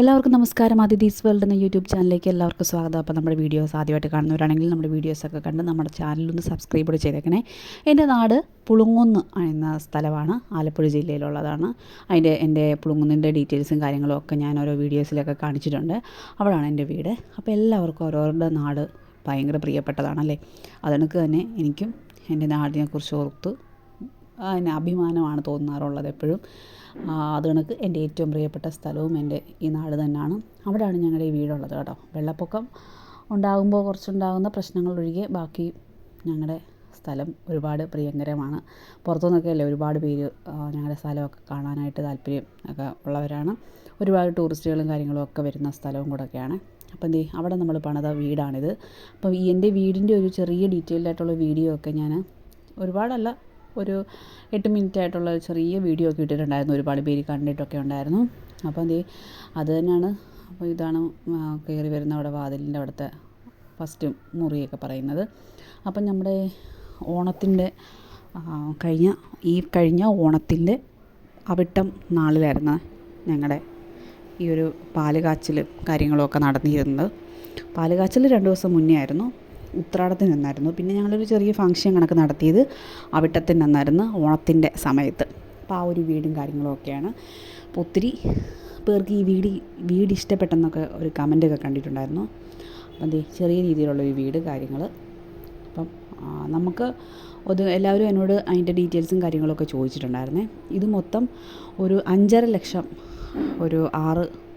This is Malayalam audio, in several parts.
എല്ലാവർക്കും നമസ്കാരം. അതിഥീസ് വേൾഡ് എന്ന യൂട്യൂബ് ചാനലിലേക്ക് എല്ലാവർക്കും സ്വാഗതം. അപ്പോൾ നമ്മുടെ വീഡിയോസ് ആദ്യമായിട്ട് കാണുന്നവരാണെങ്കിൽ നമ്മുടെ വീഡിയോസൊക്കെ കണ്ട് നമ്മുടെ ചാനലൊന്ന് സബ്സ്ക്രൈബ് കൂടി ചെയ്തേക്കണേ. എന്റെ നാട് പുളുങ്ങുന്ന് എന്ന സ്ഥലമാണ്. ആലപ്പുഴ ജില്ലയിലുള്ളതാണ്. അതിന്റെ എന്റെ പുളുങ്ങുന്നിന്റെ ഡീറ്റെയിൽസും കാര്യങ്ങളും ഒക്കെ ഞാൻ ഓരോ വീഡിയോസിലൊക്കെ കാണിച്ചിട്ടുണ്ട്. അവിടെയാണ് എന്റെ വീട്. അപ്പോൾ എല്ലാവർക്കും ഓരോരുടെ നാട് ഭയങ്കര പ്രിയപ്പെട്ടതാണല്ലേ? അതെനിക്ക് തന്നെ എനിക്കും എന്റെ നാടിനെക്കുറിച്ച് ഓർത്ത് അതിന് അഭിമാനമാണ് തോന്നാറുള്ളത് എപ്പോഴും. അത് കണക്ക് എന്റെ ഏറ്റവും പ്രിയപ്പെട്ട സ്ഥലവും എന്റെ ഈ നാട് തന്നെയാണ്. അവിടെയാണ് ഞങ്ങളുടെ ഈ വീടുള്ളത് കേട്ടോ. വെള്ളപ്പൊക്കം ഉണ്ടാകുമ്പോൾ കുറച്ചുണ്ടാകുന്ന പ്രശ്നങ്ങൾ ഒഴികെ ബാക്കി ഞങ്ങളുടെ സ്ഥലം ഒരുപാട് പ്രിയങ്കരമാണ്. പുറത്തുനിന്നൊക്കെ അല്ലേ ഒരുപാട് പേര് ഞങ്ങളുടെ സ്ഥലമൊക്കെ കാണാനായിട്ട് താല്പര്യം ഒക്കെ ഉള്ളവരാണ്. ഒരുപാട് ടൂറിസ്റ്റുകളും കാര്യങ്ങളും ഒക്കെ വരുന്ന സ്ഥലവും കൂടെയൊക്കെയാണ് അപ്പം എന്തേ അവിടെ നമ്മൾ പണിത വീടാണിത്. അപ്പം എന്റെ വീടിന്റെ ഒരു ചെറിയ ഡീറ്റെയിൽഡ് ആയിട്ടുള്ള വീഡിയോ ഒക്കെ ഞാൻ ഒരുപാടല്ല ഒരു എട്ട് മിനിറ്റ് ആയിട്ടുള്ള ഒരു ചെറിയ വീഡിയോ ഒക്കെ ഇട്ടിട്ടുണ്ടായിരുന്നു. ഒരുപാട് പേര് കണ്ടിട്ടൊക്കെ ഉണ്ടായിരുന്നു. അപ്പോൾ എന്തേ അത് തന്നെയാണ്. അപ്പോൾ ഇതാണ് കയറി വരുന്ന അവിടെ വാതിലിന്റെ അവിടുത്തെ ഫസ്റ്റ് മുറിയൊക്കെ പറയുന്നത്. അപ്പം നമ്മുടെ ഓണത്തിന്റെ കഴിഞ്ഞ ഈ കഴിഞ്ഞ ഓണത്തിന്റെ അവിട്ടം നാളിലായിരുന്നു ഞങ്ങളുടെ ഈ ഒരു പാൽ കാച്ചിൽ കാര്യങ്ങളൊക്കെ നടന്നിരുന്നത്. പാൽ കാച്ചിൽ രണ്ട് ദിവസം മുന്നേ ആയിരുന്നു. ഉത്രാടത്തിന് നിന്നായിരുന്നു. പിന്നെ ഞങ്ങളൊരു ചെറിയ ഫംഗ്ഷൻ കണക്ക് നടത്തിയത് അവിട്ടത്തിന് നിന്നായിരുന്നു ഓണത്തിന്റെ സമയത്ത്. അപ്പോൾ ആ ഒരു വീടും കാര്യങ്ങളൊക്കെയാണ് അപ്പോൾ ഒത്തിരി പേർക്ക് ഈ വീട് വീട് ഇഷ്ടപ്പെട്ടെന്നൊക്കെ ഒരു കമന്റൊക്കെ കണ്ടിട്ടുണ്ടായിരുന്നു. അപ്പം എന്തേ ചെറിയ രീതിയിലുള്ള ഒരു വീട് കാര്യങ്ങൾ അപ്പം നമുക്ക് അത് എല്ലാവരും എന്നോട് അതിന്റെ ഡീറ്റെയിൽസും കാര്യങ്ങളൊക്കെ ചോദിച്ചിട്ടുണ്ടായിരുന്നേ. ഇത് മൊത്തം ഒരു അഞ്ചര ലക്ഷം ഒരു ആറ്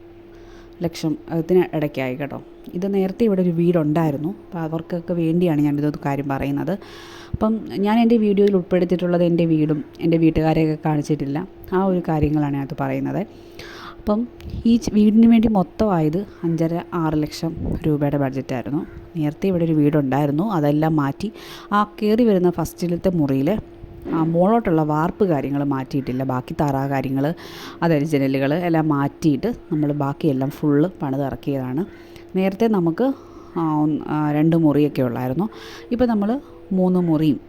ലക്ഷം അതിന് ഇടയ്ക്കായി കേട്ടോ. ഇത് നേരത്തെ ഇവിടെ ഒരു വീടുണ്ടായിരുന്നു. അപ്പോൾ അവർക്കൊക്കെ വേണ്ടിയാണ് ഞാനിത് കാര്യം പറയുന്നത്. അപ്പം ഞാൻ എന്റെ വീഡിയോയിൽ ഉൾപ്പെടുത്തിയിട്ടുള്ളത് എന്റെ വീടും എന്റെ വീട്ടുകാരെയൊക്കെ കാണിച്ചിട്ടില്ല. ആ ഒരു കാര്യങ്ങളാണ് ഞാനത് പറയുന്നത്. അപ്പം ഈ വീടിന് വേണ്ടി മൊത്തമായത് അഞ്ചര ആറ് ലക്ഷം രൂപയുടെ ബഡ്ജറ്റായിരുന്നു. നേരത്തെ ഇവിടെ ഒരു വീടുണ്ടായിരുന്നു. അതെല്ലാം മാറ്റി ആ കയറി വരുന്ന ഫസ്റ്റിലത്തെ മുറിയിൽ മുകളോട്ടുള്ള വാർപ്പ് കാര്യങ്ങൾ മാറ്റിയിട്ടില്ല. ബാക്കി താറാ കാര്യങ്ങൾ അതായത് ജനലുകൾ എല്ലാം മാറ്റിയിട്ട് നമ്മൾ ബാക്കിയെല്ലാം ഫുള്ള് പണിതിറക്കിയതാണ് നേരത്തെ നമുക്ക് രണ്ട് മുറിയൊക്കെ ഉള്ളായിരുന്നു. ഇപ്പോൾ നമ്മൾ മൂന്ന് മുറിയും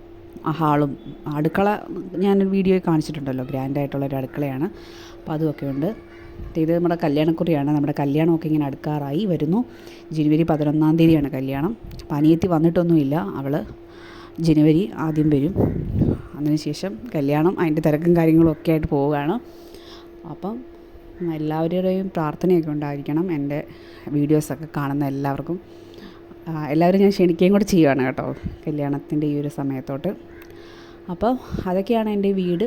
ഹാളും അടുക്കള ഞാൻ വീഡിയോയിൽ കാണിച്ചിട്ടുണ്ടല്ലോ ഗ്രാൻഡായിട്ടുള്ളൊരു അടുക്കളയാണ്. അപ്പോൾ അതുമൊക്കെ ഉണ്ട്. ഇത് നമ്മുടെ കല്യാണക്കുറിയാണ്. നമ്മുടെ കല്യാണമൊക്കെ ഇങ്ങനെ അടുക്കാറായി വരുന്നു. ജനുവരി പതിനൊന്നാം തീയതിയാണ് കല്യാണം. അപ്പോൾ അനിയത്തി വന്നിട്ടൊന്നുമില്ല. അവൾ ജനുവരി ആദ്യം വരും. അതിനുശേഷം കല്യാണം അതിന്റെ തിരക്കും കാര്യങ്ങളും ഒക്കെ ആയിട്ട് പോവുകയാണ്. അപ്പം എല്ലാവരുടെയും പ്രാർത്ഥനയൊക്കെ ഉണ്ടായിരിക്കണം എന്റെ വീഡിയോസൊക്കെ കാണുന്ന എല്ലാവർക്കും. എല്ലാവരും ഞാൻ ക്ഷണിക്കുകയും കൂടെ ചെയ്യുകയാണ് കേട്ടോ കല്യാണത്തിന്റെ ഈ ഒരു സമയത്തോട്ട്. അപ്പോൾ അതൊക്കെയാണ് എന്റെ വീട്.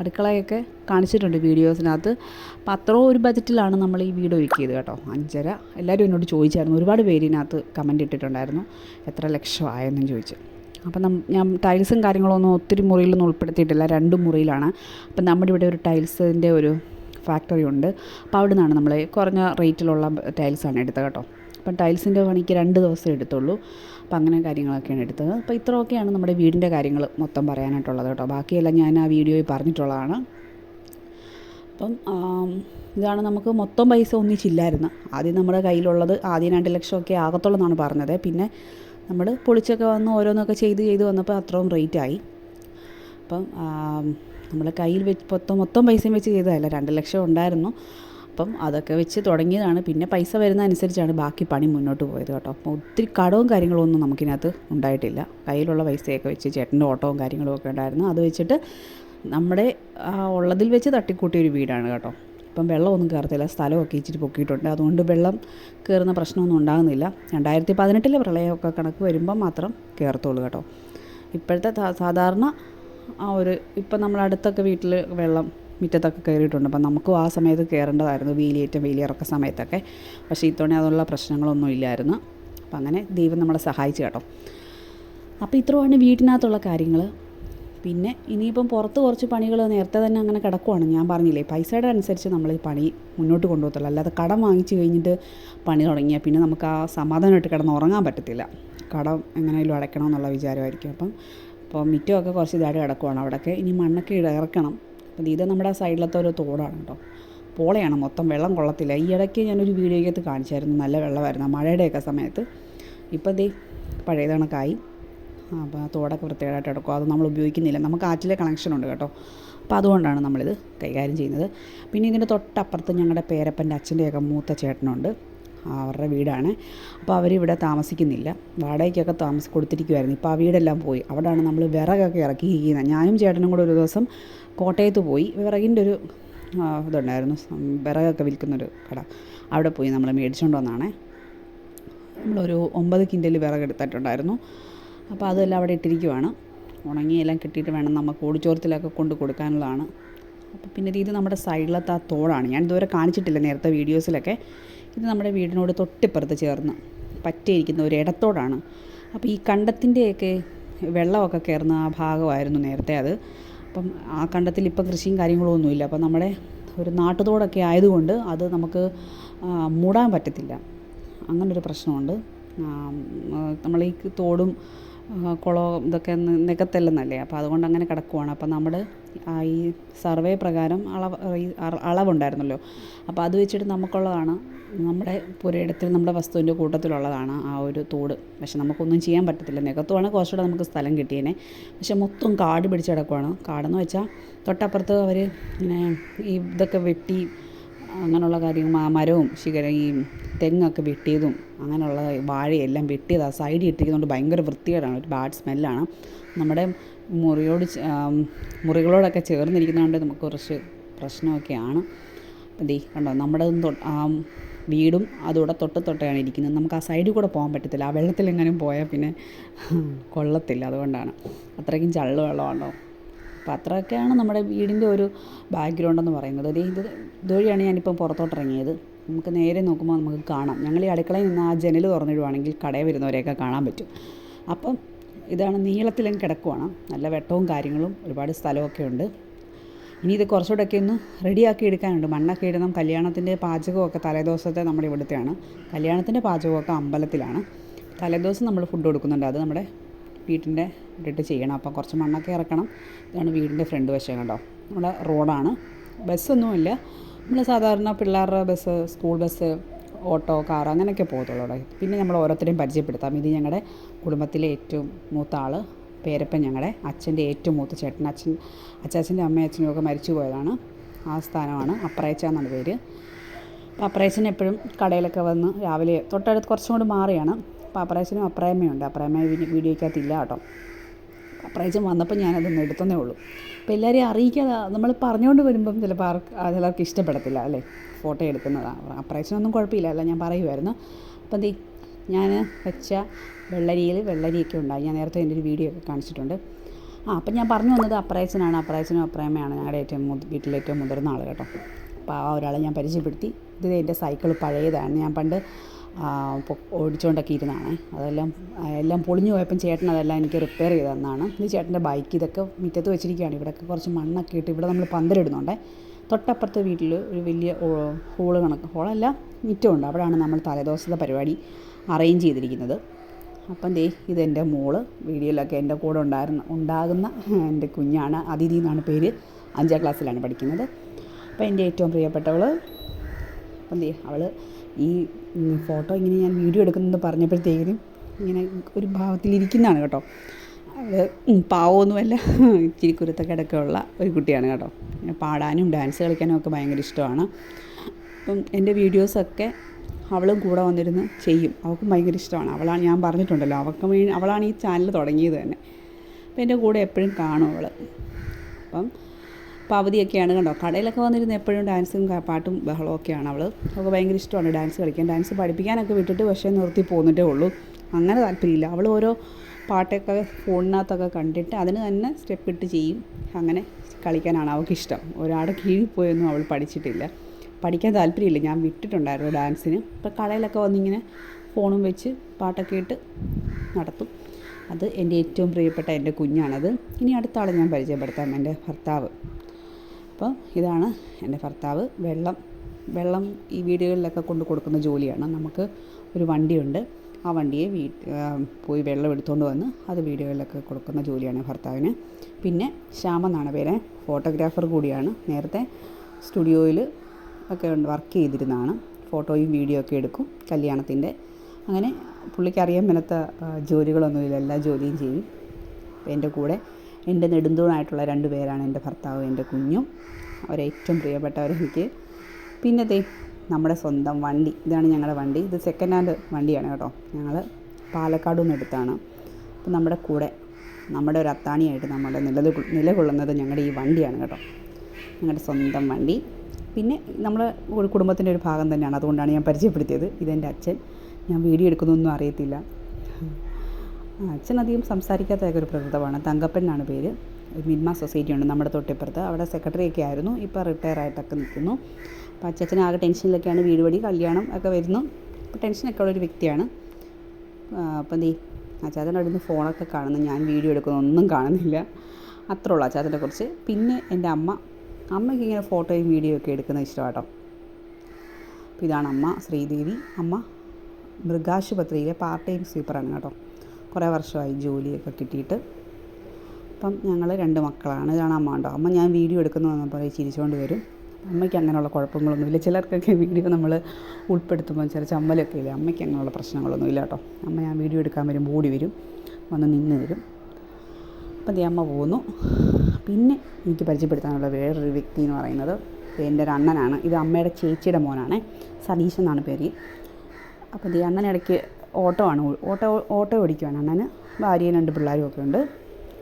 അടുക്കളയൊക്കെ കാണിച്ചിട്ടുണ്ട് വീഡിയോസിനകത്ത്. അപ്പോൾ അത്രയും ഒരു ബജറ്റിലാണ് നമ്മൾ ഈ വീട് ഒരുക്കിയത് കേട്ടോ. അഞ്ചര. എല്ലാവരും എന്നോട് ചോദിച്ചായിരുന്നു. ഒരുപാട് പേര് ഇതിനകത്ത് കമന്റ് ഇട്ടിട്ടുണ്ടായിരുന്നു. എത്ര ലക്ഷമായെന്നും ചോദിച്ചു. അപ്പം നം ഞാൻ ടൈൽസും കാര്യങ്ങളൊന്നും ഒത്തിരി മുറിയിലൊന്നും ഉൾപ്പെടുത്തിയിട്ടില്ല. രണ്ട് മുറിയിലാണ്. അപ്പം നമ്മുടെ ഇവിടെ ഒരു ടൈൽസിന്റെ ഒരു ഫാക്ടറി ഉണ്ട്. അപ്പോൾ അവിടെ നിന്നാണ് നമ്മൾ കുറഞ്ഞ റേറ്റിലുള്ള ടൈൽസാണ് എടുത്തത് കേട്ടോ. അപ്പം ടൈൽസിന്റെ പണിക്ക് രണ്ട് ദിവസം എടുത്തുള്ളൂ. അപ്പം അങ്ങനെ കാര്യങ്ങളൊക്കെയാണ് എടുത്തത്. അപ്പോൾ ഇത്രയൊക്കെയാണ് നമ്മുടെ വീടിന്റെ കാര്യങ്ങൾ മൊത്തം പറയാനായിട്ടുള്ളത് കേട്ടോ. ബാക്കിയെല്ലാം ഞാൻ ആ വീഡിയോയിൽ പറഞ്ഞിട്ടുള്ളതാണ്. അപ്പം ഇതാണ് നമുക്ക് മൊത്തം പൈസ ഒന്നിച്ചില്ലായിരുന്നു. ആദ്യം നമ്മുടെ കയ്യിലുള്ളത് ആദ്യം രണ്ട് ലക്ഷമൊക്കെ ആകത്തുള്ളൂ എന്നാണ് പറഞ്ഞത്. പിന്നെ നമ്മൾ പൊളിച്ചൊക്കെ വന്ന് ഓരോന്നൊക്കെ ചെയ്ത് ചെയ്ത് വന്നപ്പോൾ അത്രയും റേറ്റായി. അപ്പം നമ്മൾ കയ്യിൽ വെച്ച് മൊത്തം മൊത്തം പൈസയും വെച്ച് ചെയ്തതല്ല രണ്ട് ലക്ഷം ഉണ്ടായിരുന്നു. അപ്പം അതൊക്കെ വെച്ച് തുടങ്ങിയതാണ്. പിന്നെ പൈസ വരുന്ന അനുസരിച്ചാണ് ബാക്കി പണി മുന്നോട്ട് പോയത് കേട്ടോ. അപ്പോൾ ഒത്തിരി കടവും കാര്യങ്ങളൊന്നും നമുക്കിനകത്ത് ഉണ്ടായിട്ടില്ല. കയ്യിലുള്ള പൈസയൊക്കെ വെച്ച് ചേട്ടന്റെ ഓട്ടവും കാര്യങ്ങളും ഒക്കെ ഉണ്ടായിരുന്നു. അത് വെച്ചിട്ട് നമ്മുടെ ഉള്ളതിൽ വെച്ച് തട്ടിക്കൂട്ടിയ ഒരു വീടാണ് കേട്ടോ. ഇപ്പം വെള്ളമൊന്നും കയറത്തില്ല. സ്ഥലമൊക്കെ ഇച്ചിരി പൊക്കിയിട്ടുണ്ട്. അതുകൊണ്ട് വെള്ളം കയറുന്ന പ്രശ്നമൊന്നും ഉണ്ടാകുന്നില്ല. രണ്ടായിരത്തി പതിനെട്ടിലെ പ്രളയമൊക്കെ കണക്ക് വരുമ്പം മാത്രം കയറത്തുള്ളൂ കേട്ടോ. ഇപ്പോഴത്തെ സാധാരണ ആ ഒരു ഇപ്പം നമ്മൾ അടുത്തൊക്കെ വീട്ടിൽ വെള്ളം മുറ്റത്തൊക്കെ കയറിയിട്ടുണ്ട്. അപ്പം നമുക്കും ആ സമയത്ത് കയറേണ്ടതായിരുന്നു. വീലിയേറ്റം വീലിയറൊക്കെ സമയത്തൊക്കെ. പക്ഷേ ഇത്തവണ അതുള്ള പ്രശ്നങ്ങളൊന്നും ഇല്ലായിരുന്നു. അപ്പം അങ്ങനെ ദൈവം നമ്മളെ സഹായിച്ചു കേട്ടോ. അപ്പോൾ ഇത്രയാണ് വീട്ടിനകത്തുള്ള കാര്യങ്ങൾ പിന്നെ ഇനിയിപ്പം പുറത്ത് കുറച്ച് പണികൾ നേരത്തെ തന്നെ അങ്ങനെ കിടക്കുവാണ്. ഞാൻ പറഞ്ഞില്ലേ പൈസയുടെ അനുസരിച്ച് നമ്മൾ ഈ പണി മുന്നോട്ട് കൊണ്ടുപോകത്തുള്ളൂ. അല്ലാതെ കടം വാങ്ങിച്ച് കഴിഞ്ഞിട്ട് പണി തുടങ്ങിയാൽ പിന്നെ നമുക്ക് ആ സമാധാനമായിട്ട് കിടന്ന് ഉറങ്ങാൻ പറ്റത്തില്ല. കടം എങ്ങനെയും അടയ്ക്കണം എന്നുള്ള വിചാരമായിരിക്കും. അപ്പം അപ്പോൾ മിറ്റമൊക്കെ കുറച്ച് ഇതായിട്ട് കിടക്കുവാണ്. അവിടെയൊക്കെ ഇനി മണ്ണൊക്കെ ഇറക്കണം അപ്പം ഇത് നമ്മുടെ സൈഡിലത്തെ ഒരു തോടാണ് കേട്ടോ. പോളയാണ് മൊത്തം വെള്ളം കൊള്ളത്തില്ല. ഈ ഇടയ്ക്ക് ഞാനൊരു വീഡിയോയ്ക്കകത്ത് കാണിച്ചായിരുന്നു. നല്ല വെള്ളമായിരുന്നു മഴയുടെയൊക്കെ സമയത്ത്. ഇപ്പം ദേ പഴയ കണക്കായി അപ്പോൾ തോടൊക്കെ വൃത്തികേടായിട്ട് എടുക്കും അത് നമ്മൾ ഉപയോഗിക്കുന്നില്ല. നമുക്ക് ആറ്റിലെ കണക്ഷൻ ഉണ്ട് കേട്ടോ. അപ്പോൾ അതുകൊണ്ടാണ് നമ്മളിത് കൈകാര്യം ചെയ്യുന്നത്. പിന്നെ ഇതിന്റെ തൊട്ടപ്പുറത്ത് ഞങ്ങളുടെ പേരപ്പന്റെ അച്ഛന്റെയൊക്കെ മൂത്ത ചേട്ടനുണ്ട്. അവരുടെ വീടാണ്. അപ്പോൾ അവരിവിടെ താമസിക്കുന്നില്ല. വാടകയ്ക്കൊക്കെ താമസി കൊടുത്തിരിക്കുമായിരുന്നു ഇപ്പോൾ ആ വീടെല്ലാം പോയി. അവിടെയാണ് നമ്മൾ വിറകൊക്കെ ഇറക്കിയിരിക്കുന്നത് ഞാനും ചേട്ടനും കൂടെ ഒരു ദിവസം കോട്ടയത്ത് പോയി. വിറകിന്റെ ഒരു ഇതുണ്ടായിരുന്നു. വിറകൊക്കെ വിൽക്കുന്നൊരു കട. അവിടെ പോയി നമ്മൾ മേടിച്ചുകൊണ്ട് വന്നാണേ. നമ്മളൊരു ഒമ്പത് കിൻഡൽ വിറകെടുത്തിട്ടുണ്ടായിരുന്നു അപ്പോൾ അതെല്ലാം അവിടെ ഇട്ടിരിക്കുവാണ്. ഉണങ്ങിയെല്ലാം കിട്ടിയിട്ട് വേണം നമുക്ക് ഓടിച്ചോരത്തിലൊക്കെ കൊണ്ട് കൊടുക്കാനുള്ളതാണ്. അപ്പോൾ പിന്നെ ഇത് നമ്മുടെ സൈഡിലത്തെ ആ തോടാണ്. ഞാൻ ഇതുവരെ കാണിച്ചിട്ടില്ല നേരത്തെ വീഡിയോസിലൊക്കെ. ഇത് നമ്മുടെ വീടിനോട് തൊട്ടിപ്പുറത്ത് ചേർന്ന് പറ്റിയിരിക്കുന്ന ഒരു ഇടത്തോടാണ്. അപ്പോൾ ഈ കണ്ടത്തിന്റെയൊക്കെ വെള്ളമൊക്കെ കയറുന്ന ആ ഭാഗമായിരുന്നു നേരത്തെ അത്. അപ്പം ആ കണ്ടത്തിൽ ഇപ്പം കൃഷിയും കാര്യങ്ങളൊന്നുമില്ല അപ്പം നമ്മുടെ ഒരു നാട്ടുതോടൊക്കെ ആയതുകൊണ്ട് അത് നമുക്ക് മൂടാൻ പറ്റത്തില്ല. അങ്ങനൊരു പ്രശ്നമുണ്ട്. നമ്മൾ ഈ തോടും കുളവും ഇതൊക്കെ നികത്തല്ലെന്നല്ലേ? അപ്പോൾ അതുകൊണ്ട് അങ്ങനെ കിടക്കുവാണ്. അപ്പോൾ നമ്മൾ ഈ സർവേ പ്രകാരം അളവ് ഈ അളവുണ്ടായിരുന്നല്ലോ. അപ്പോൾ അത് വെച്ചിട്ട് നമുക്കുള്ളതാണ് നമ്മുടെ പുരയിടത്തിൽ നമ്മുടെ വസ്തുവിന്റെ കൂട്ടത്തിലുള്ളതാണ് ആ ഒരു തോട്. പക്ഷെ നമുക്കൊന്നും ചെയ്യാൻ പറ്റത്തില്ല. നികത്തുവാണ് കുറച്ചുകൂടെ നമുക്ക് സ്ഥലം കിട്ടിയേനെ. പക്ഷെ മൊത്തം കാട് പിടിച്ച് കിടക്കുവാണ്. കാടെന്ന് വെച്ചാൽ തൊട്ടപ്പുറത്ത് അവർ ഇങ്ങനെ ഈ ഇതൊക്കെ വെട്ടി അങ്ങനെയുള്ള കാര്യങ്ങൾ മരവും ശിഖര ഈ തെങ്ങൊക്കെ വെട്ടിയതും അങ്ങനെയുള്ള വാഴയെല്ലാം വെട്ടിയതാണ് സൈഡിൽ ഇട്ടിരിക്കുന്നതുകൊണ്ട് ഭയങ്കര വൃത്തികേടാണ്. ഒരു ബാഡ് സ്മെല്ലാണ് നമ്മുടെ മുറിയോട് ആം, മുറികളോടൊക്കെ ചേർന്നിരിക്കുന്നതുകൊണ്ട് നമുക്ക് കുറച്ച് പ്രശ്നമൊക്കെയാണ്. ദേ കണ്ടോ നമ്മുടെ ആ വീടും അതുകൂടെ തൊട്ട് തൊട്ടാണ് ഇരിക്കുന്നത്. നമുക്ക് ആ സൈഡിൽ കൂടെ പോകാൻ പറ്റത്തില്ല. ആ വെള്ളത്തിലെങ്ങാനും പോയാൽ പിന്നെ കൊള്ളത്തില്ല അതുകൊണ്ടാണ്. അത്രയ്ക്കും ചള്ളു വെള്ളമാണോ അപ്പോൾ അത്രയൊക്കെയാണ് നമ്മുടെ വീടിന്റെ ഒരു ബാക്ക്ഗ്രൗണ്ട് എന്ന് പറയുന്നത്. ദേ ഇത് ഇതുവഴിയാണ് ഞാനിപ്പം പുറത്തോട്ട് ഇറങ്ങിയത്. നമുക്ക് നേരെ നോക്കുമ്പോൾ നമുക്ക് കാണാം. ഞങ്ങൾ ഈ അടുക്കളയിൽ നിന്ന് ആ ജനൽ തുറന്നിടുവാണെങ്കിൽ കടയിൽ വരുന്നവരെയൊക്കെ കാണാൻ പറ്റും. അപ്പം ഇതാണ് നീളത്തിലും കിടക്കുവാണ്. നല്ല വെട്ടവും കാര്യങ്ങളും ഒരുപാട് സ്ഥലമൊക്കെ ഉണ്ട്. ഇനി ഇത് കുറച്ചുകൂടെയൊക്കെ ഒന്ന് റെഡിയാക്കി എടുക്കാനുണ്ട്. മണ്ണൊക്കെ ഇടണം. കല്യാണത്തിന്റെ പാചകമൊക്കെ തലേദിവസത്തെ നമ്മുടെ ഇവിടുത്തെയാണ്. കല്യാണത്തിന്റെ പാചകമൊക്കെ അമ്പലത്തിലാണ്. തലേദിവസം നമ്മൾ ഫുഡ് കൊടുക്കുന്നുണ്ട്. അത് നമ്മുടെ വീട്ടിന്റെ ഇട്ടിട്ട് ചെയ്യണം. അപ്പോൾ കുറച്ച് മണ്ണൊക്കെ ഇറക്കണം. ഇതാണ് വീടിന്റെ ഫ്രണ്ട് വശം കേട്ടോ നമ്മുടെ റോഡാണ്. ബസ്സൊന്നുമില്ല. നമ്മൾ സാധാരണ പിള്ളേരുടെ bus school bus auto car അങ്ങനെയൊക്കെ പോകത്തുള്ളൂ അവിടെ. പിന്നെ നമ്മൾ ഓരോരുത്തരെയും പരിചയപ്പെടുത്താം. ഇത് ഞങ്ങളുടെ കുടുംബത്തിലെ ഏറ്റവും മൂത്ത ആൾ പേരപ്പൻ ഞങ്ങളുടെ. അച്ഛന്റെ ഏറ്റവും മൂത്ത ചേട്ടൻ. അച്ഛൻ അച്ചാച്ചന്റെ അമ്മയും ഒക്കെ മരിച്ചു പോയതാണ്. ആ സ്ഥാനമാണ് അപ്രയച്ച എന്നാണ് പേര്. അപ്പോൾ അപ്രയച്ചൻ എപ്പോഴും കടയിലൊക്കെ വന്ന് രാവിലെ തൊട്ടടുത്ത് കുറച്ചും കൂടി മാറിയാണ്. അപ്പോൾ അപ്രയച്ചനും അപ്രയമ്മയുണ്ട്. അപ്രയമ്മ വീഡിയോയ്ക്കകത്തില്ല കേട്ടോ. അപ്രയച്ചൻ വന്നപ്പോൾ ഞാനതൊന്ന് എടുത്തതേ ഉള്ളൂ. അപ്പോൾ എല്ലാവരെയും അറിയിക്കാതെ നമ്മൾ പറഞ്ഞുകൊണ്ട് വരുമ്പം ചിലപ്പോൾ ആർക്ക് ചിലർക്ക് ഇഷ്ടപ്പെടത്തില്ല അല്ലേ? ഫോട്ടോ എടുക്കുന്നതാണ് അപ്രയച്ചനൊന്നും കുഴപ്പമില്ല അല്ല ഞാൻ പറയുമായിരുന്നു. അപ്പം ദീ ഞാൻ വെച്ച വെള്ളരിയിൽ വെള്ളരിയൊക്കെ ഉണ്ടായി. ഞാൻ നേരത്തെ എന്റെ ഒരു വീഡിയോ ഒക്കെ കാണിച്ചിട്ടുണ്ട്. ആ അപ്പം ഞാൻ പറഞ്ഞു വന്നത് അപ്രയച്ചനാണ് അപ്രയച്ചനും അപ്രയമ്മയാണ് ഞങ്ങളുടെ ഏറ്റവും വീട്ടിലെ ഏറ്റവും മുതിർന്ന ആൾ കേട്ടോ. അപ്പോൾ ആ ഒരാളെ ഞാൻ പരിചയപ്പെടുത്തി. ഇത് എന്റെ സൈക്കിൾ പഴയതാണ്. ഞാൻ പണ്ട് ഓടിച്ചുകൊണ്ടൊക്കെ ഇരുന്നതാണ് അതെല്ലാം എല്ലാം പൊളിഞ്ഞു പോയപ്പം ചേട്ടൻ അതെല്ലാം എനിക്ക് റിപ്പയർ ചെയ്ത് തന്നാണ്. ഇത് ചേട്ടന്റെ ബൈക്ക് ഇതൊക്കെ മുറ്റത്ത് വെച്ചിരിക്കുകയാണ്. ഇവിടെയൊക്കെ കുറച്ച് മണ്ണൊക്കെ ഇട്ട് ഇവിടെ നമ്മൾ പന്തലിടുന്നുണ്ടേ തൊട്ടപ്പുറത്തെ വീട്ടിൽ ഒരു വലിയ ഹോൾ കണക്ക് ഹോളല്ല മുറ്റമുണ്ട്. അവിടെയാണ് നമ്മൾ തലേദിവസത്തെ പരിപാടി അറേഞ്ച് ചെയ്തിരിക്കുന്നത്. അപ്പം ദേ ഇതെന്റെ മോൾ വീഡിയോയിലൊക്കെ എന്റെ കൂടെ ഉണ്ടായിരുന്ന ഉണ്ടാകുന്ന എന്റെ കുഞ്ഞാണ് അതിഥി എന്നാണ് പേര്. അഞ്ചാം ക്ലാസ്സിലാണ് പഠിക്കുന്നത്. അപ്പോൾ എന്റെ ഏറ്റവും പ്രിയപ്പെട്ടവൾ അപ്പം ദേ അവൾ ഈ ഫോട്ടോ ഇങ്ങനെ ഞാൻ വീഡിയോ എടുക്കുന്നത് പറഞ്ഞപ്പോഴത്തേക്കിനും ഇങ്ങനെ ഒരു ഭാവത്തിലിരിക്കുന്നതാണ് കേട്ടോ. അവൾ പാവമൊന്നുമല്ല ഇച്ചിരി കുരുത്തക്കേടൊക്കെ ഉള്ള ഒരു കുട്ടിയാണ് കേട്ടോ. പാടാനും ഡാൻസ് കളിക്കാനും ഒക്കെ ഭയങ്കര ഇഷ്ടമാണ്. അപ്പം എന്റെ വീഡിയോസൊക്കെ അവളും കൂടെ വന്നിരുന്ന് ചെയ്യും. അവൾക്കും ഭയങ്കര ഇഷ്ടമാണ്. അവളാണ് ഞാൻ പറഞ്ഞിട്ടുണ്ടല്ലോ അവൾക്ക് അവളാണ് ഈ ചാനൽ തുടങ്ങിയത് തന്നെ. അപ്പം എന്റെ കൂടെ എപ്പോഴും കാണും അവൾ അപ്പം അപ്പോൾ അവധിയൊക്കെയാണ് കണ്ടോ? കടയിലൊക്കെ വന്നിരുന്ന് എപ്പോഴും ഡാൻസും പാട്ടും ബഹളവും ഒക്കെയാണ് അവൾ അവൾക്ക് ഭയങ്കര ഇഷ്ടമാണ് ഡാൻസ് കളിക്കാൻ. ഡാൻസ് പഠിപ്പിക്കാനൊക്കെ വിട്ടിട്ട് പക്ഷേ നിർത്തി പോന്നിട്ടേ ഉള്ളൂ. അങ്ങനെ താല്പര്യമില്ല. അവൾ ഓരോ പാട്ടൊക്കെ ഫോണിനകത്തൊക്കെ കണ്ടിട്ട് അതിന് തന്നെ സ്റ്റെപ്പ് ഇട്ട് ചെയ്യും. അങ്ങനെ കളിക്കാനാണ് അവൾക്ക് ഇഷ്ടം ഒരാളുടെ കീഴിൽ പോയൊന്നും അവൾ പഠിച്ചിട്ടില്ല. പഠിക്കാൻ താല്പര്യമില്ല. ഞാൻ വിട്ടിട്ടുണ്ടായിരുന്നു ഡാൻസിന്. ഇപ്പോൾ കടയിലൊക്കെ വന്നിങ്ങനെ ഫോണും വെച്ച് പാട്ടൊക്കെ ഇട്ട് നടത്തും. അത് എന്റെ ഏറ്റവും പ്രിയപ്പെട്ട എന്റെ കുഞ്ഞാണത്. ഇനി അടുത്ത ആളെ ഞാൻ പരിചയപ്പെടുത്താം എന്റെ ഭർത്താവ്. അപ്പോൾ ഇതാണ് എന്റെ ഭർത്താവ്. വെള്ളം വെള്ളം ഈ വീടുകളിലൊക്കെ കൊണ്ട് കൊടുക്കുന്ന ജോലിയാണ്. നമുക്ക് ഒരു വണ്ടിയുണ്ട്. ആ വണ്ടിയെ വീ പോയി വെള്ളം എടുത്തുകൊണ്ട് വന്ന് അത് വീടുകളിലൊക്കെ കൊടുക്കുന്ന ജോലിയാണ് ഭർത്താവിന്. പിന്നെ ശ്യാം പേരെ. ഫോട്ടോഗ്രാഫർ കൂടിയാണ്. നേരത്തെ സ്റ്റുഡിയോയിൽ ഒക്കെ വർക്ക് ചെയ്തിരുന്നതാണ്. ഫോട്ടോയും വീഡിയോ ഒക്കെ എടുക്കും കല്യാണത്തിന്റെ. അങ്ങനെ പുള്ളിക്ക് അറിയാൻ മേലാത്ത ജോലികളൊന്നുമില്ല എല്ലാ ജോലിയും ചെയ്യും. എന്റെ കൂടെ എന്റെ നെടുന്തൂണായിട്ടുള്ള രണ്ട് പേരാണ് എന്റെ ഭർത്താവും എന്റെ കുഞ്ഞും. അവരേറ്റവും പ്രിയപ്പെട്ടവരെനിക്ക് പിന്നെ ദേ നമ്മുടെ സ്വന്തം വണ്ടി. ഇതാണ് ഞങ്ങളുടെ വണ്ടി. ഇത് സെക്കൻഡ് ഹാൻഡ് വണ്ടിയാണ് കേട്ടോ. ഞങ്ങൾ പാലക്കാട് നിന്ന് എടുത്താണ്. അപ്പം നമ്മുടെ കൂടെ നമ്മുടെ ഒരു അത്താണിയായിട്ട് നമ്മുടെ നില നിലകൊള്ളുന്നത് ഞങ്ങളുടെ ഈ വണ്ടിയാണ് കേട്ടോ. ഞങ്ങളുടെ സ്വന്തം വണ്ടി. പിന്നെ നമ്മൾ ഒരു കുടുംബത്തിന്റെ ഒരു ഭാഗം തന്നെയാണ്. അതുകൊണ്ടാണ് ഞാൻ പരിചയപ്പെടുത്തിയത്. ഇതെന്റെ അച്ഛൻ. ഞാൻ വീഡിയോ എടുക്കുന്നൊന്നും അറിയത്തില്ല. അച്ഛൻ അധികം സംസാരിക്കാത്ത ഒരു പ്രകൃതമാണ്. തങ്കപ്പൻ എന്നാണ് പേര്. മിൽമ സൊസൈറ്റി ഉണ്ട് നമ്മുടെ തൊട്ടിപ്പുറത്ത്. അവിടെ സെക്രട്ടറി ഒക്കെ ആയിരുന്നു. ഇപ്പോൾ റിട്ടയർ ആയിട്ടൊക്കെ നിൽക്കുന്നു. അപ്പോൾ അച്ഛൻ ആകെ ടെൻഷനിലൊക്കെയാണ്. വീട് വഴി കല്യാണം ഒക്കെ വരുന്നു. അപ്പോൾ ടെൻഷനൊക്കെ ഉള്ളൊരു വ്യക്തിയാണ്. അപ്പം അച്ചാതന്റെ അവിടെ നിന്ന് ഫോണൊക്കെ കാണുന്നു. ഞാൻ വീഡിയോ എടുക്കുന്നു. ഒന്നും കാണുന്നില്ല. അത്രേ ഉള്ളൂ അച്ചാച്ചനെ കുറിച്ച്. പിന്നെ എന്റെ അമ്മ. അമ്മയ്ക്ക് ഇങ്ങനെ ഫോട്ടോയും വീഡിയോ ഒക്കെ എടുക്കുന്ന ഇഷ്ടമാട്ടോ. അപ്പോൾ ഇതാണ് അമ്മ ശ്രീദേവി. അമ്മ മൃഗാശുപത്രിയിലെ പാർട്ട് ടൈം സ്വീപ്പറാണ് കേട്ടോ. കുറേ വർഷമായി ജോലിയൊക്കെ കിട്ടിയിട്ട്. അപ്പം ഞങ്ങൾ രണ്ട് മക്കളാണ്. ഇതാണ് അമ്മ ഉണ്ടോ അമ്മ. ഞാൻ വീഡിയോ എടുക്കുന്നു വന്നപ്പോൾ ചിരിച്ചുകൊണ്ട് വരും. അമ്മയ്ക്ക് അങ്ങനെയുള്ള കുഴപ്പങ്ങളൊന്നുമില്ല ചിലർക്കൊക്കെ വീഡിയോ നമ്മൾ ഉൾപ്പെടുത്തുമ്പോൾ ചില ചമ്മലൊക്കെ ഇല്ല? അമ്മയ്ക്ക് അങ്ങനെയുള്ള പ്രശ്നങ്ങളൊന്നുമില്ല കേട്ടോ. അമ്മ ഞാൻ വീഡിയോ എടുക്കാൻ വരുമ്പോൾ ഓടി വരും വന്ന് നിന്ന് വരും. അപ്പം ദേ അമ്മ പോകുന്നു പിന്നെ എനിക്ക് പരിചയപ്പെടുത്താനുള്ള വേറൊരു വ്യക്തി എന്ന് പറയുന്നത് എന്റെ ഒരു അണ്ണനാണ്. ഇത് അമ്മയുടെ ചേച്ചിയുടെ മോനാണ്. സതീഷ് എന്നാണ് പേര്. അപ്പോൾ ദേ അണ്ണൻ ഇടയ്ക്ക് ഓട്ടോ ആണ് ഓട്ടോ ഓട്ടോ ഓടിക്കുവാണ് അണ്ണന്. ഭാര്യയും രണ്ട് പിള്ളേരും ഒക്കെ ഉണ്ട്.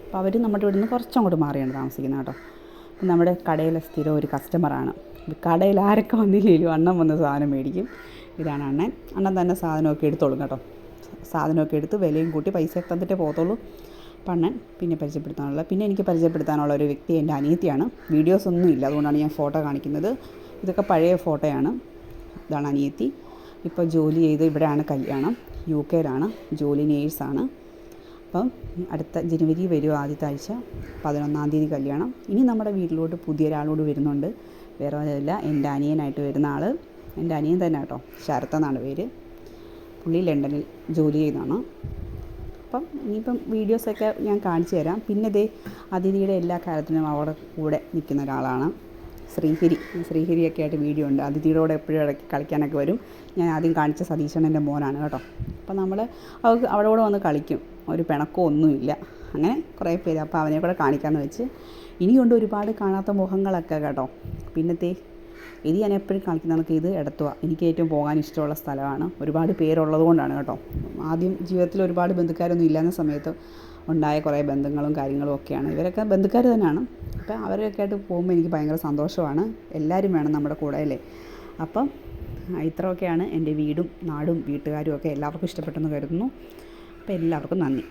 അപ്പോൾ അവർ നമ്മുടെ ഇവിടുന്ന് കുറച്ചങ്ങോട്ട് മാറിയാണ് താമസിക്കുന്നത് കേട്ടോ. നമ്മുടെ കടയിലെ സ്ഥിരം ഒരു കസ്റ്റമറാണ് കടയിൽ ആരൊക്കെ വന്നില്ലെങ്കിലും അണ്ണൻ വന്ന് സാധനം മേടിക്കും. ഇതാണ് അണ്ണൻ. അണ്ണൻ തന്നെ സാധനമൊക്കെ എടുത്തോളും കേട്ടോ. സാധനമൊക്കെ എടുത്ത് വിലയും കൂട്ടി പൈസ തന്നിട്ടേ പോകത്തുള്ളൂ. അപ്പം അണ്ണൻ പിന്നെ പരിചയപ്പെടുത്താനുള്ള പിന്നെ എനിക്ക് പരിചയപ്പെടുത്താനുള്ള ഒരു വ്യക്തി എന്റെ അനിയത്തിയാണ്. വീഡിയോസ് ഒന്നും ഇല്ല. അതുകൊണ്ടാണ് ഞാൻ ഫോട്ടോ കാണിക്കുന്നത്. ഇതൊക്കെ പഴയ ഫോട്ടോയാണ്. ഇതാണ് അനിയത്തി. ഇപ്പോൾ ജോലി ചെയ്ത് ഇവിടെയാണ് കല്യാണം. യു കെയിലാണ് ജോലി നേഴ്സാണ്. അപ്പം അടുത്ത ജനുവരി വരും ആദ്യത്തെ ആഴ്ച പതിനൊന്നാം തീയതി കല്യാണം. ഇനി നമ്മുടെ വീട്ടിലോട്ട് പുതിയ ഒരാളോട് വരുന്നുണ്ട്. വേറെ ഒന്നുമില്ല എന്റെ അനിയനായിട്ട് വരുന്ന ആൾ എന്റെ അനിയൻ തന്നെ കേട്ടോ ശരത്ത് എന്നാണ് പേര്. പുള്ളി ലണ്ടനിൽ ജോലി ചെയ്യുന്നതാണ്. അപ്പം ഇനിയിപ്പം വീഡിയോസൊക്കെ ഞാൻ കാണിച്ചു തരാം. പിന്നെ ദേ അതിഥിയുടെ എല്ലാ കാര്യത്തിനും അവിടെ കൂടെ നിൽക്കുന്ന ഒരാളാണ്. ശ്രീഹരി ശ്രീഹരിയൊക്കെ ആയിട്ട് വീഡിയോ ഉണ്ട്. അതിഥിയുടെ എപ്പോഴും ഇടയ്ക്ക് കളിക്കാനൊക്കെ വരും. ഞാൻ ആദ്യം കാണിച്ച സതീശണ്ണന്റെ മോനാണ് കേട്ടോ. അപ്പോൾ നമ്മൾ അവർക്ക് അവിടെ കൂടെ വന്ന് കളിക്കും. ഒരു പിണക്കോ ഒന്നുമില്ല അങ്ങനെ കുറേ പേര് അപ്പോൾ അവനെ കൂടെ കാണിക്കാമെന്ന് വെച്ച് ഇനിയുണ്ട് ഒരുപാട് കാണാത്ത മുഖങ്ങളൊക്കെ കേട്ടോ. പിന്നത്തെ ഇത് ഞാൻ എപ്പോഴും കാണിക്കുന്ന കണക്ക് ഇത് എടത്തുക എനിക്ക് ഏറ്റവും പോകാൻ ഇഷ്ടമുള്ള സ്ഥലമാണ്. ഒരുപാട് പേരുള്ളത് കൊണ്ടാണ് കേട്ടോ. ആദ്യം ജീവിതത്തിൽ ഒരുപാട് ബന്ധുക്കാരൊന്നും ഇല്ലാത്ത സമയത്ത് ഉണ്ടായ കുറേ ബന്ധങ്ങളും കാര്യങ്ങളും ഒക്കെയാണ്. ഇവരൊക്കെ ബന്ധുക്കാർ തന്നെയാണ്. അപ്പം അവരൊക്കെ ആയിട്ട് പോകുമ്പോൾ എനിക്ക് ഭയങ്കര സന്തോഷമാണ്. എല്ലാവരും വേണം നമ്മുടെ കൂടെ അല്ലേ? അപ്പം ഇത്രയൊക്കെയാണ് എന്റെ വീടും നാടും വീട്ടുകാരും ഒക്കെ എല്ലാവർക്കും ഇഷ്ടപ്പെട്ടെന്ന് കരുതുന്നു. അപ്പോൾ എല്ലാവർക്കും നന്ദി.